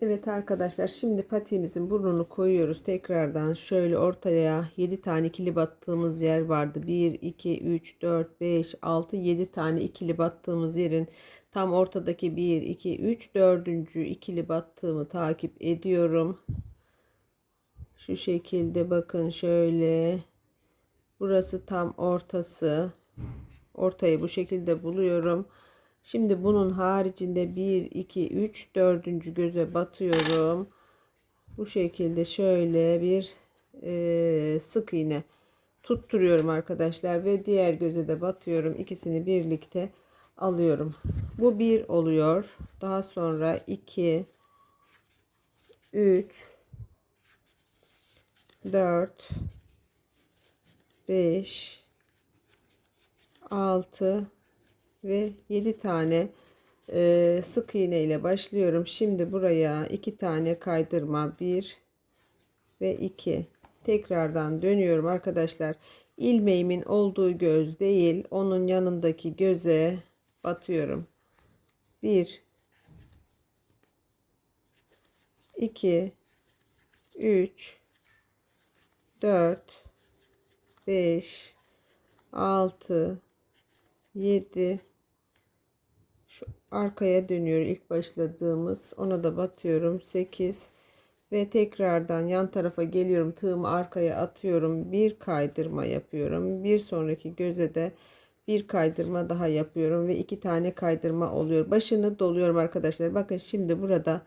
Evet arkadaşlar şimdi patiğimizin burnunu koyuyoruz. Tekrardan şöyle ortaya 7 tane ikili battığımız yer vardı. 1, 2, 3, 4, 5, 6, 7 tane ikili battığımız yerin tam ortadaki 1, 2, 3, 4. ikili battığımı takip ediyorum. Şu şekilde bakın şöyle. Burası tam ortası. Ortayı bu şekilde buluyorum. Şimdi bunun haricinde 1, 2, 3, 4. göze batıyorum. Bu şekilde şöyle bir e, sık iğne tutturuyorum arkadaşlar ve diğer göze de batıyorum. İkisini birlikte alıyorum. Bu bir oluyor. Daha sonra 2 3 4 5 6 ve 7 tane e, sık iğne ile başlıyorum. Şimdi buraya 2 tane kaydırma 1 ve 2 tekrardan dönüyorum arkadaşlar. ilmeğimin olduğu göz değil onun yanındaki göze batıyorum. 1 2 3 4 5 6 7 şu arkaya dönüyor ilk başladığımız. Ona da batıyorum. 8 ve tekrardan yan tarafa geliyorum. Tığımı arkaya atıyorum. Bir kaydırma yapıyorum. Bir sonraki göze de bir kaydırma daha yapıyorum. Ve iki tane kaydırma oluyor. Başını doluyorum arkadaşlar. Bakın şimdi burada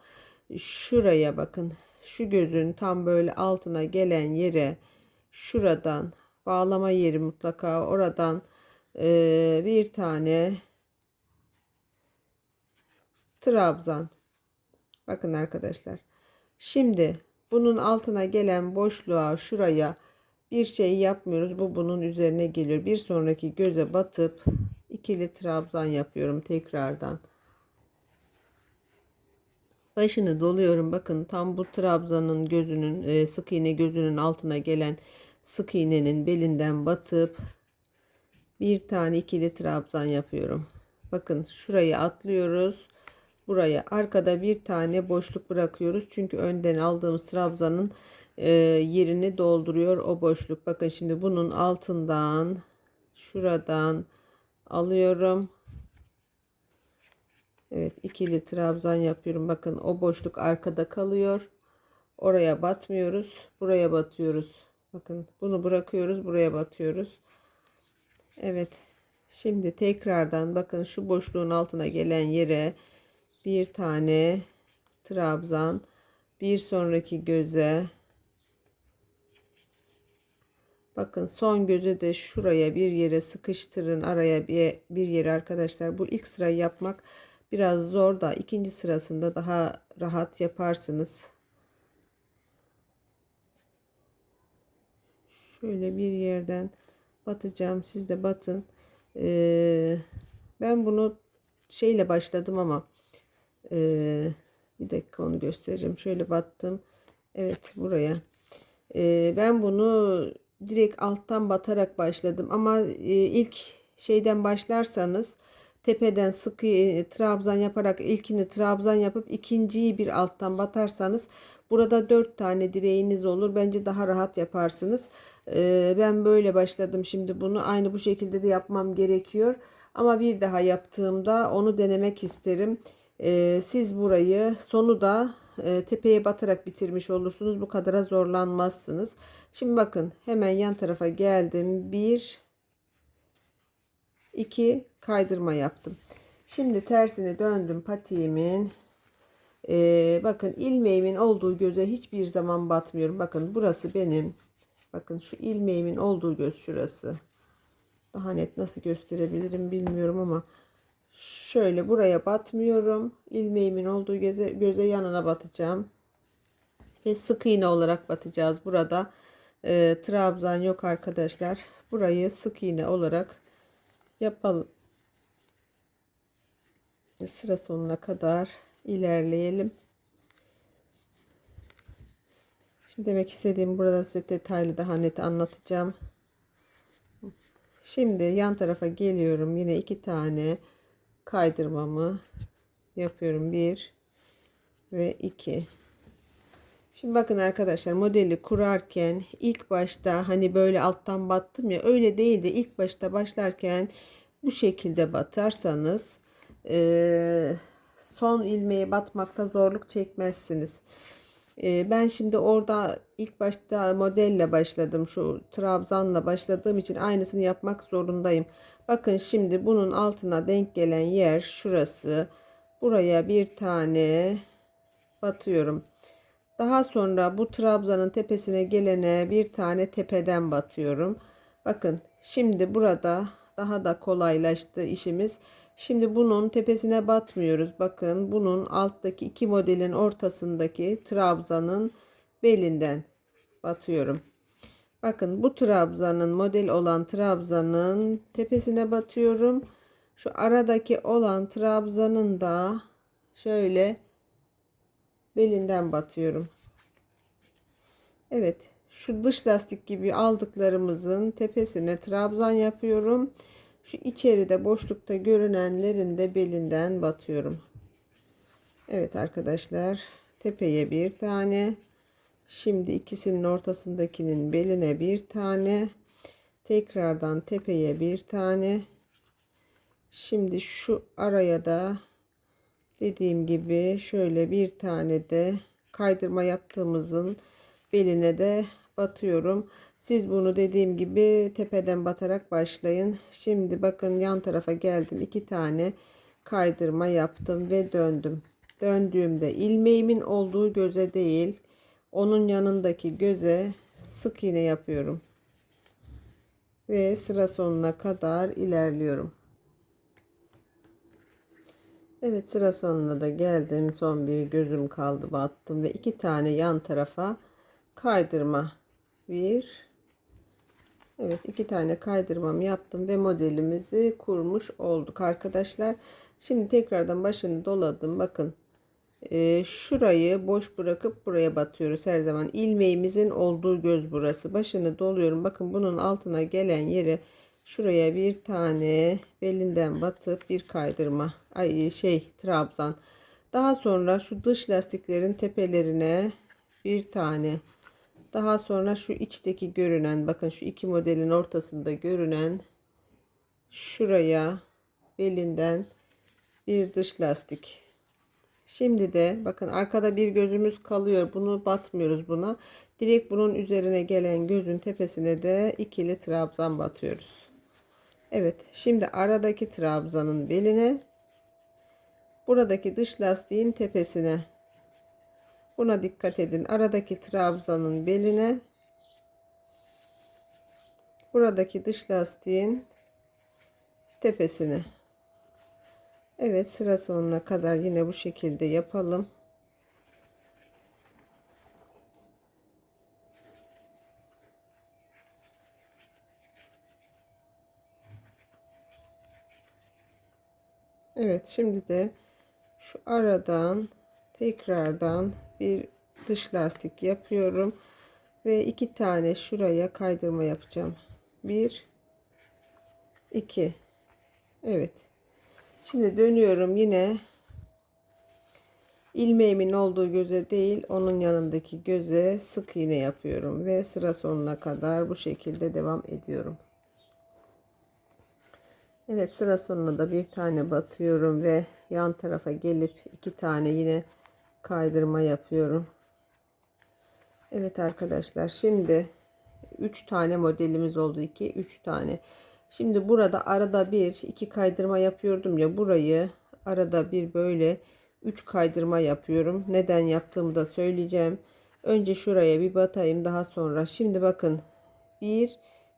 şuraya bakın. Şu gözün tam böyle altına gelen yere şuradan bağlama yeri mutlaka. Oradan e, bir tane trabzan. Bakın arkadaşlar. Şimdi bunun altına gelen boşluğa şuraya bir şey yapmıyoruz. Bu bunun üzerine geliyor. Bir sonraki göze batıp ikili trabzan yapıyorum tekrardan. Başını doluyorum. Bakın tam bu trabzanın gözünün e, sık iğne gözünün altına gelen sık iğnenin belinden batıp bir tane ikili trabzan yapıyorum. Bakın şurayı atlıyoruz buraya arkada bir tane boşluk bırakıyoruz. Çünkü önden aldığımız trabzanın e, yerini dolduruyor o boşluk. Bakın şimdi bunun altından şuradan alıyorum. Evet ikili trabzan yapıyorum. Bakın o boşluk arkada kalıyor. Oraya batmıyoruz. Buraya batıyoruz. Bakın bunu bırakıyoruz. Buraya batıyoruz. Evet. Şimdi tekrardan bakın şu boşluğun altına gelen yere bir tane trabzan bir sonraki göze. Bakın son göze de şuraya bir yere sıkıştırın araya bir, bir yere arkadaşlar. Bu ilk sırayı yapmak biraz zor da ikinci sırasında daha rahat yaparsınız. Şöyle bir yerden batacağım. Siz de batın. Ee, ben bunu şeyle başladım ama ee, bir dakika onu göstereceğim. Şöyle battım. Evet buraya. Ee, ben bunu direkt alttan batarak başladım. Ama e, ilk şeyden başlarsanız tepeden sıkı e, trabzan yaparak ilkini trabzan yapıp ikinciyi bir alttan batarsanız burada dört tane direğiniz olur. Bence daha rahat yaparsınız. Ee, ben böyle başladım şimdi bunu. Aynı bu şekilde de yapmam gerekiyor. Ama bir daha yaptığımda onu denemek isterim. E, siz burayı sonu da e, tepeye batarak bitirmiş olursunuz. Bu kadara zorlanmazsınız. Şimdi bakın hemen yan tarafa geldim. Bir, iki kaydırma yaptım. Şimdi tersini döndüm patiğimin. Ee, bakın ilmeğimin olduğu göze hiçbir zaman batmıyorum. Bakın burası benim. Bakın şu ilmeğimin olduğu göz şurası. Daha net nasıl gösterebilirim bilmiyorum ama şöyle buraya batmıyorum. ilmeğimin olduğu göze, göze yanına batacağım. Ve sık iğne olarak batacağız. Burada e, trabzan yok arkadaşlar. Burayı sık iğne olarak yapalım. Sıra sonuna kadar ilerleyelim. Şimdi demek istediğim burada size detaylı daha net anlatacağım. Şimdi yan tarafa geliyorum. Yine iki tane kaydırmamı yapıyorum. Bir, ve 2 Şimdi bakın arkadaşlar modeli kurarken ilk başta hani böyle alttan battım ya öyle değil de ilk başta başlarken bu şekilde batarsanız eee, son ilmeğe batmakta zorluk çekmezsiniz. Eee, ben şimdi orada ilk başta modelle başladım şu trabzanla başladığım için aynısını yapmak zorundayım. Bakın şimdi bunun altına denk gelen yer şurası. Buraya bir tane batıyorum. Daha sonra bu trabzanın tepesine gelene bir tane tepeden batıyorum. Bakın şimdi burada daha da kolaylaştı işimiz. Şimdi bunun tepesine batmıyoruz. Bakın bunun alttaki iki modelin ortasındaki trabzanın belinden batıyorum. Bakın bu trabzanın model olan trabzanın tepesine batıyorum. Şu aradaki olan trabzanın da şöyle belinden batıyorum. Evet, şu dış lastik gibi aldıklarımızın tepesine trabzan yapıyorum. Şu içeride boşlukta görünenlerin de belinden batıyorum. Evet arkadaşlar, tepeye bir tane. Şimdi ikisinin ortasındakinin beline bir tane. Tekrardan tepeye bir tane. Şimdi şu araya da dediğim gibi şöyle bir tane de kaydırma yaptığımızın beline de batıyorum. Siz bunu dediğim gibi tepeden batarak başlayın. Şimdi bakın yan tarafa geldim. iki tane kaydırma yaptım ve döndüm. Döndüğümde ilmeğimin olduğu göze değil, onun yanındaki göze sık iğne yapıyorum. Ve sıra sonuna kadar ilerliyorum. Evet sıra sonuna da geldim. Son bir gözüm kaldı battım ve iki tane yan tarafa kaydırma. Bir. Evet iki tane kaydırmamı yaptım ve modelimizi kurmuş olduk arkadaşlar. Şimdi tekrardan başını doladım. Bakın e, şurayı boş bırakıp buraya batıyoruz her zaman. ilmeğimizin olduğu göz burası. Başını doluyorum. Bakın bunun altına gelen yere şuraya bir tane belinden batıp bir kaydırma. Ay şey trabzan. Daha sonra şu dış lastiklerin tepelerine bir tane daha sonra şu içteki görünen bakın şu iki modelin ortasında görünen şuraya belinden bir dış lastik. Şimdi de bakın arkada bir gözümüz kalıyor. Bunu batmıyoruz buna. Direkt bunun üzerine gelen gözün tepesine de ikili trabzan batıyoruz. Evet şimdi aradaki trabzanın beline buradaki dış lastiğin tepesine Buna dikkat edin. Aradaki trabzanın beline buradaki dış lastiğin tepesine. Evet sıra sonuna kadar yine bu şekilde yapalım. Evet şimdi de şu aradan tekrardan bir dış lastik yapıyorum ve iki tane şuraya kaydırma yapacağım. Bir, iki. Evet. Şimdi dönüyorum yine ilmeğimin olduğu göze değil onun yanındaki göze sık iğne yapıyorum ve sıra sonuna kadar bu şekilde devam ediyorum. Evet sıra sonuna da bir tane batıyorum ve yan tarafa gelip iki tane yine kaydırma yapıyorum. Evet arkadaşlar şimdi 3 tane modelimiz oldu 2 3 tane. Şimdi burada arada bir iki kaydırma yapıyordum ya burayı arada bir böyle 3 kaydırma yapıyorum. Neden yaptığımı da söyleyeceğim. Önce şuraya bir batayım daha sonra. Şimdi bakın bir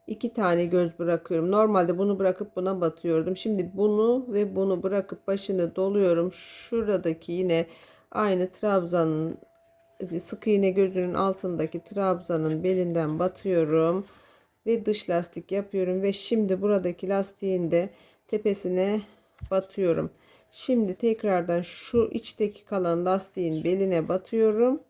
iki tane göz bırakıyorum. Normalde bunu bırakıp buna batıyordum. Şimdi bunu ve bunu bırakıp başını doluyorum. Şuradaki yine aynı trabzanın sık iğne gözünün altındaki trabzanın belinden batıyorum ve dış lastik yapıyorum ve şimdi buradaki lastiğin de tepesine batıyorum. Şimdi tekrardan şu içteki kalan lastiğin beline batıyorum.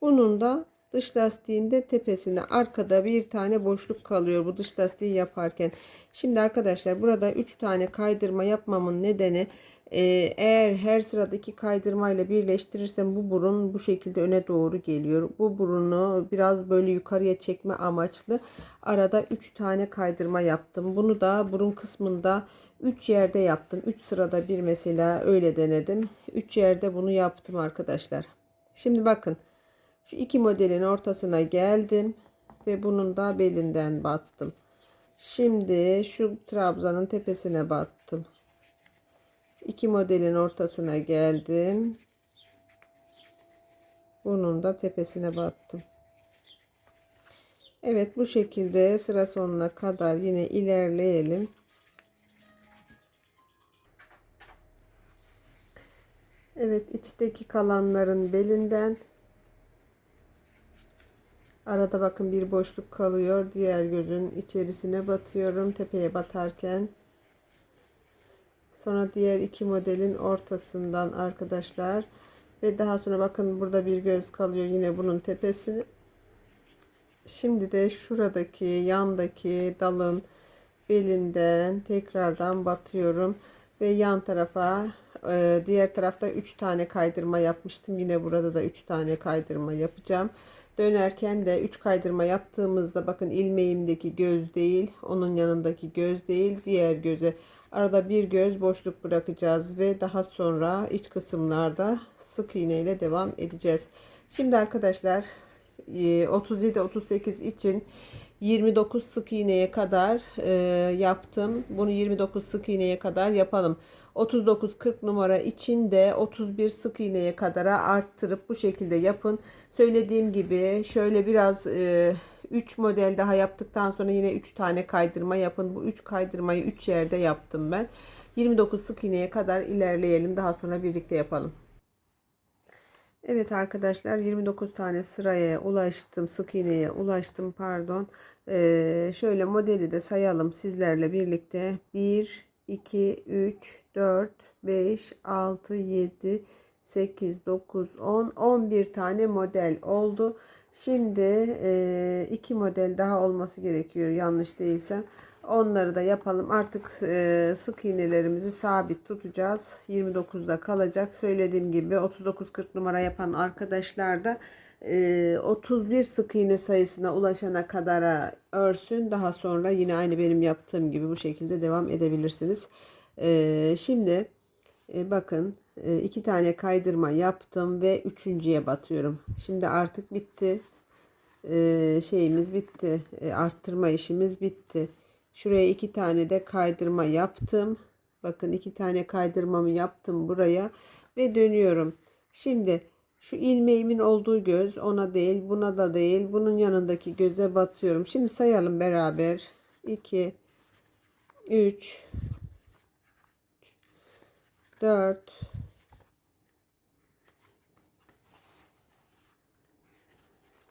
Bunun da dış lastiğinde tepesine arkada bir tane boşluk kalıyor bu dış lastiği yaparken. Şimdi arkadaşlar burada 3 tane kaydırma yapmamın nedeni Ee, eğer her sıradaki kaydırmayla birleştirirsem bu burun bu şekilde öne doğru geliyor. Bu burunu biraz böyle yukarıya çekme amaçlı arada 3 tane kaydırma yaptım. Bunu da burun kısmında 3 yerde yaptım. 3 sırada bir mesela öyle denedim. 3 yerde bunu yaptım arkadaşlar. Şimdi bakın. Şu iki modelin ortasına geldim ve bunun da belinden battım. Şimdi şu trabzanın tepesine battım. İki modelin ortasına geldim. Bunun da tepesine battım. Evet bu şekilde sıra sonuna kadar yine ilerleyelim. Evet içteki kalanların belinden arada bakın bir boşluk kalıyor. Diğer gözün içerisine batıyorum tepeye batarken. Sonra diğer iki modelin ortasından arkadaşlar ve daha sonra bakın burada bir göz kalıyor yine bunun tepesini. Şimdi de şuradaki yandaki dalın belinden tekrardan batıyorum ve yan tarafa e, diğer tarafta 3 tane kaydırma yapmıştım. Yine burada da 3 tane kaydırma yapacağım. Dönerken de 3 kaydırma yaptığımızda bakın ilmeğimdeki göz değil, onun yanındaki göz değil, diğer göze arada bir göz boşluk bırakacağız ve daha sonra iç kısımlarda sık iğne ile devam edeceğiz. Şimdi arkadaşlar 37-38 için 29 sık iğneye kadar e, yaptım. Bunu 29 sık iğneye kadar yapalım. 39-40 numara için de 31 sık iğneye kadara arttırıp bu şekilde yapın. Söylediğim gibi şöyle biraz e, 3 model daha yaptıktan sonra yine 3 tane kaydırma yapın. Bu 3 kaydırmayı 3 yerde yaptım ben. 29 sık iğneye kadar ilerleyelim. Daha sonra birlikte yapalım. Evet arkadaşlar 29 tane sıraya ulaştım. Sık iğneye ulaştım pardon. Ee, şöyle modeli de sayalım sizlerle birlikte. 1, 2, 3, 4, 5, 6, 7, 8, 9, 10, 11 tane model oldu. Şimdi e, iki model daha olması gerekiyor yanlış değilsem. Onları da yapalım. Artık e, sık iğnelerimizi sabit tutacağız. 29'da kalacak. Söylediğim gibi 39-40 numara yapan arkadaşlar da e, 31 sık iğne sayısına ulaşana kadar örsün. Daha sonra yine aynı benim yaptığım gibi bu şekilde devam edebilirsiniz. E, şimdi e, bakın iki tane kaydırma yaptım ve üçüncüye batıyorum. Şimdi artık bitti. E, şeyimiz bitti. E, arttırma işimiz bitti. Şuraya iki tane de kaydırma yaptım. Bakın iki tane kaydırmamı yaptım buraya ve dönüyorum. Şimdi şu ilmeğimin olduğu göz ona değil buna da değil bunun yanındaki göze batıyorum. Şimdi sayalım beraber. 2 3 4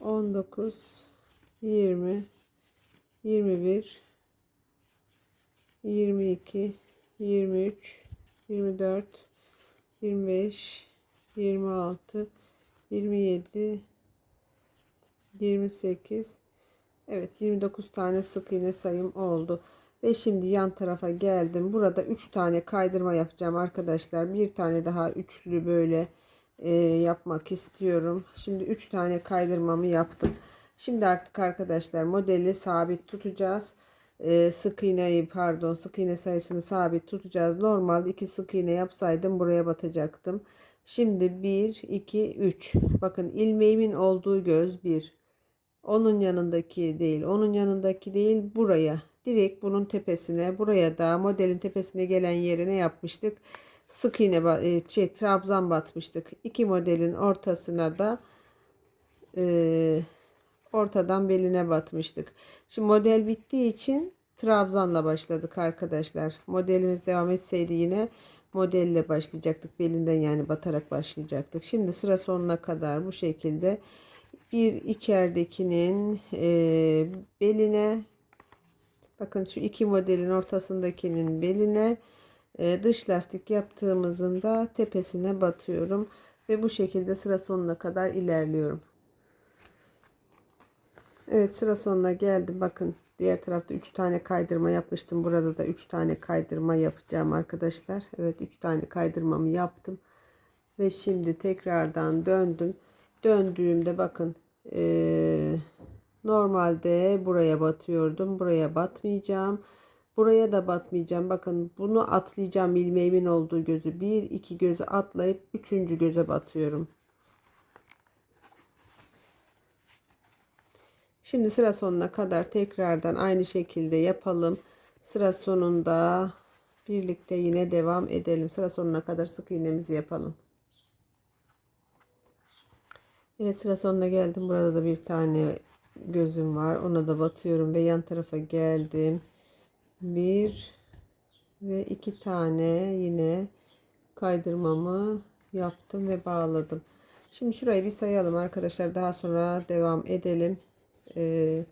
19 20 21 22 23 24 25 26 27 28 Evet 29 tane sık iğne sayım oldu. Ve şimdi yan tarafa geldim. Burada 3 tane kaydırma yapacağım arkadaşlar. Bir tane daha üçlü böyle e, yapmak istiyorum. Şimdi 3 tane kaydırmamı yaptım. Şimdi artık arkadaşlar modeli sabit tutacağız. Ee, sık iğneyi pardon sık iğne sayısını sabit tutacağız. Normal 2 sık iğne yapsaydım buraya batacaktım. Şimdi 1 2 3. Bakın ilmeğimin olduğu göz 1. Onun yanındaki değil. Onun yanındaki değil buraya. Direkt bunun tepesine buraya da modelin tepesine gelen yerine yapmıştık. Sık iğne e, şey, trabzan batmıştık. İki modelin ortasına da e, ortadan beline batmıştık. Şimdi model bittiği için trabzanla başladık arkadaşlar. Modelimiz devam etseydi yine modelle başlayacaktık. Belinden yani batarak başlayacaktık. Şimdi sıra sonuna kadar bu şekilde bir içeridekinin e, beline bakın şu iki modelin ortasındakinin beline e, dış lastik yaptığımızın da tepesine batıyorum ve bu şekilde sıra sonuna kadar ilerliyorum. Evet sıra sonuna geldim. Bakın diğer tarafta 3 tane kaydırma yapmıştım. Burada da 3 tane kaydırma yapacağım arkadaşlar. Evet 3 tane kaydırmamı yaptım. Ve şimdi tekrardan döndüm. Döndüğümde bakın ee, normalde buraya batıyordum. Buraya batmayacağım. Buraya da batmayacağım. Bakın bunu atlayacağım ilmeğimin olduğu gözü. Bir iki gözü atlayıp üçüncü göze batıyorum. Şimdi sıra sonuna kadar tekrardan aynı şekilde yapalım. Sıra sonunda birlikte yine devam edelim. Sıra sonuna kadar sık iğnemizi yapalım. Evet sıra sonuna geldim. Burada da bir tane gözüm var. Ona da batıyorum ve yan tarafa geldim. Bir ve iki tane yine kaydırmamı yaptım ve bağladım. Şimdi şurayı bir sayalım arkadaşlar. Daha sonra devam edelim. Ee,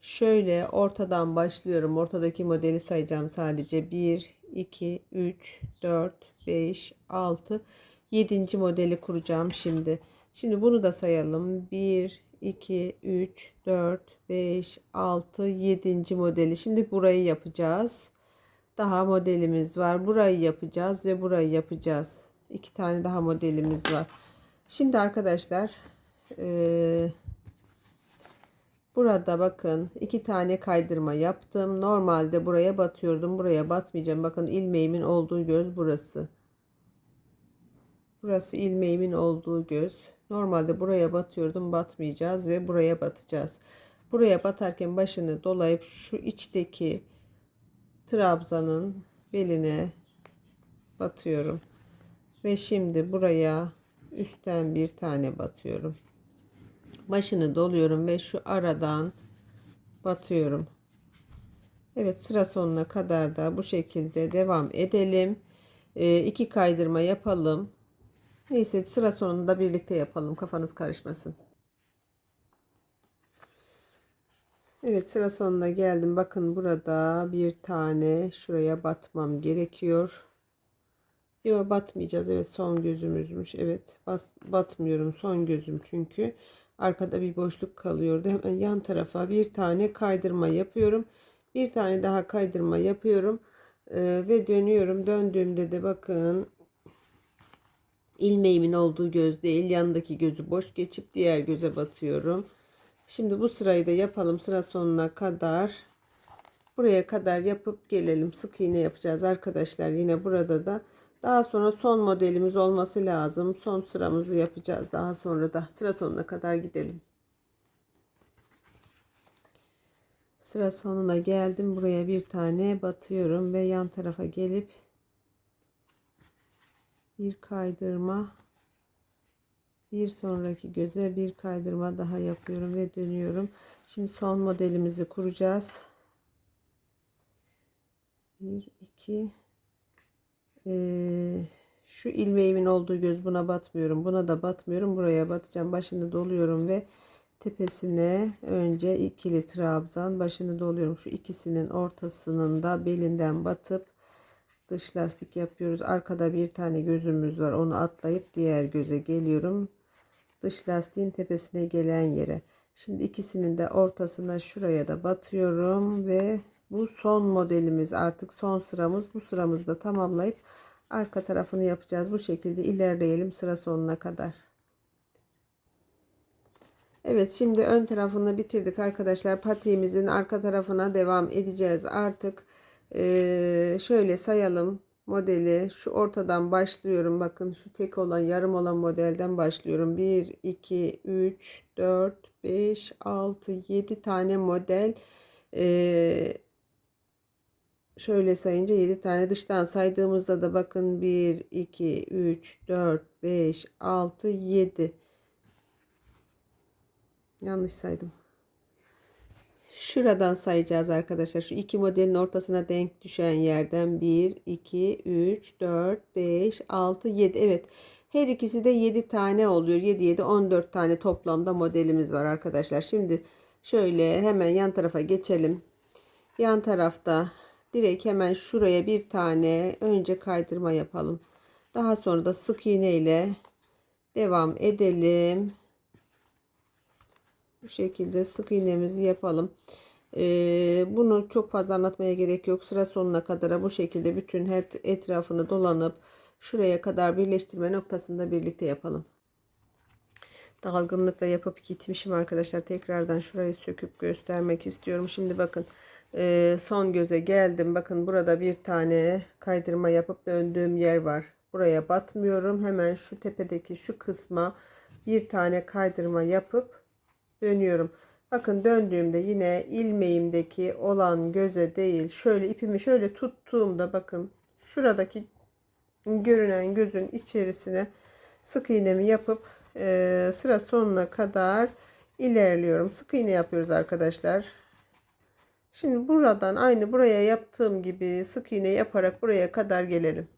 şöyle ortadan başlıyorum. Ortadaki modeli sayacağım sadece. 1, 2, 3, 4, 5, 6, 7. modeli kuracağım şimdi. Şimdi bunu da sayalım. 1, 2, 3, 4, 5, 6, 7. modeli. Şimdi burayı yapacağız. Daha modelimiz var. Burayı yapacağız ve burayı yapacağız. İki tane daha modelimiz var. Şimdi arkadaşlar eee Burada bakın iki tane kaydırma yaptım. Normalde buraya batıyordum. Buraya batmayacağım. Bakın ilmeğimin olduğu göz burası. Burası ilmeğimin olduğu göz. Normalde buraya batıyordum. Batmayacağız ve buraya batacağız. Buraya batarken başını dolayıp şu içteki trabzanın beline batıyorum. Ve şimdi buraya üstten bir tane batıyorum başını doluyorum ve şu aradan batıyorum. Evet sıra sonuna kadar da bu şekilde devam edelim. E, iki kaydırma yapalım. Neyse sıra sonunda birlikte yapalım. Kafanız karışmasın. Evet sıra sonuna geldim. Bakın burada bir tane şuraya batmam gerekiyor. Yok batmayacağız. Evet son gözümüzmüş. Evet bat, batmıyorum son gözüm çünkü. Arkada bir boşluk kalıyordu. Hemen yan tarafa bir tane kaydırma yapıyorum. Bir tane daha kaydırma yapıyorum. Ee, ve dönüyorum. Döndüğümde de bakın ilmeğimin olduğu göz değil. Yanındaki gözü boş geçip diğer göze batıyorum. Şimdi bu sırayı da yapalım. Sıra sonuna kadar. Buraya kadar yapıp gelelim. Sık iğne yapacağız arkadaşlar. Yine burada da daha sonra son modelimiz olması lazım. Son sıramızı yapacağız. Daha sonra da sıra sonuna kadar gidelim. Sıra sonuna geldim. Buraya bir tane batıyorum ve yan tarafa gelip bir kaydırma bir sonraki göze bir kaydırma daha yapıyorum ve dönüyorum. Şimdi son modelimizi kuracağız. 1 2 ee, şu ilmeğimin olduğu göz buna batmıyorum. Buna da batmıyorum. Buraya batacağım. Başını doluyorum ve tepesine önce ikili trabzan başını doluyorum. Şu ikisinin ortasının da belinden batıp dış lastik yapıyoruz. Arkada bir tane gözümüz var. Onu atlayıp diğer göze geliyorum. Dış lastiğin tepesine gelen yere. Şimdi ikisinin de ortasına şuraya da batıyorum ve bu son modelimiz artık son sıramız. Bu sıramızı da tamamlayıp arka tarafını yapacağız. Bu şekilde ilerleyelim sıra sonuna kadar. Evet şimdi ön tarafını bitirdik arkadaşlar. Patiğimizin arka tarafına devam edeceğiz. Artık ee, şöyle sayalım modeli. Şu ortadan başlıyorum. Bakın şu tek olan yarım olan modelden başlıyorum. 1, 2, 3, 4, 5, 6, 7 tane model. Ee, şöyle sayınca 7 tane dıştan saydığımızda da bakın 1 2 3 4 5 6 7 yanlış saydım şuradan sayacağız arkadaşlar. Şu iki modelin ortasına denk düşen yerden 1, 2, 3, 4, 5, 6, 7. Evet. Her ikisi de 7 tane oluyor. 7, 7, 14 tane toplamda modelimiz var arkadaşlar. Şimdi şöyle hemen yan tarafa geçelim. Yan tarafta direkt hemen şuraya bir tane önce kaydırma yapalım. Daha sonra da sık iğne ile devam edelim. Bu şekilde sık iğnemizi yapalım. Ee, bunu çok fazla anlatmaya gerek yok. Sıra sonuna kadar bu şekilde bütün het etrafını dolanıp şuraya kadar birleştirme noktasında birlikte yapalım. Dalgınlıkla yapıp gitmişim arkadaşlar. Tekrardan şurayı söküp göstermek istiyorum. Şimdi bakın e, son göze geldim. Bakın burada bir tane kaydırma yapıp döndüğüm yer var. Buraya batmıyorum. Hemen şu tepedeki şu kısma bir tane kaydırma yapıp dönüyorum. Bakın döndüğümde yine ilmeğimdeki olan göze değil şöyle ipimi şöyle tuttuğumda bakın şuradaki görünen gözün içerisine sık iğnemi yapıp e, sıra sonuna kadar ilerliyorum. Sık iğne yapıyoruz arkadaşlar. Şimdi buradan aynı buraya yaptığım gibi sık iğne yaparak buraya kadar gelelim.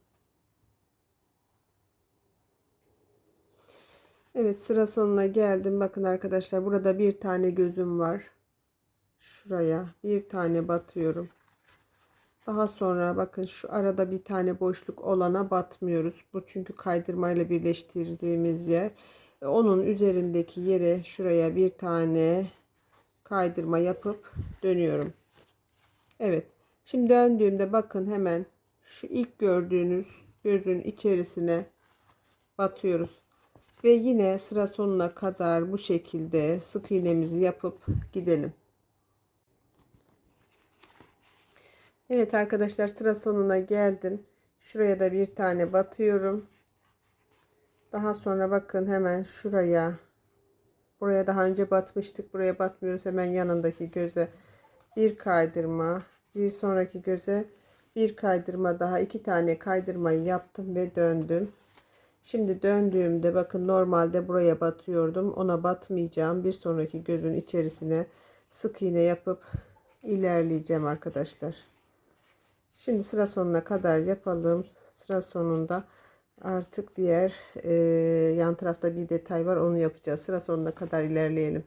Evet sıra sonuna geldim. Bakın arkadaşlar burada bir tane gözüm var. Şuraya bir tane batıyorum. Daha sonra bakın şu arada bir tane boşluk olana batmıyoruz. Bu çünkü kaydırmayla birleştirdiğimiz yer. Onun üzerindeki yere şuraya bir tane kaydırma yapıp dönüyorum. Evet. Şimdi döndüğümde bakın hemen şu ilk gördüğünüz gözün içerisine batıyoruz. Ve yine sıra sonuna kadar bu şekilde sık iğnemizi yapıp gidelim. Evet arkadaşlar sıra sonuna geldim. Şuraya da bir tane batıyorum. Daha sonra bakın hemen şuraya. Buraya daha önce batmıştık. Buraya batmıyoruz. Hemen yanındaki göze bir kaydırma. Bir sonraki göze bir kaydırma daha. iki tane kaydırmayı yaptım ve döndüm. Şimdi döndüğümde bakın normalde buraya batıyordum. Ona batmayacağım. Bir sonraki gözün içerisine sık iğne yapıp ilerleyeceğim arkadaşlar. Şimdi sıra sonuna kadar yapalım. Sıra sonunda artık diğer e, yan tarafta bir detay var. Onu yapacağız. Sıra sonuna kadar ilerleyelim.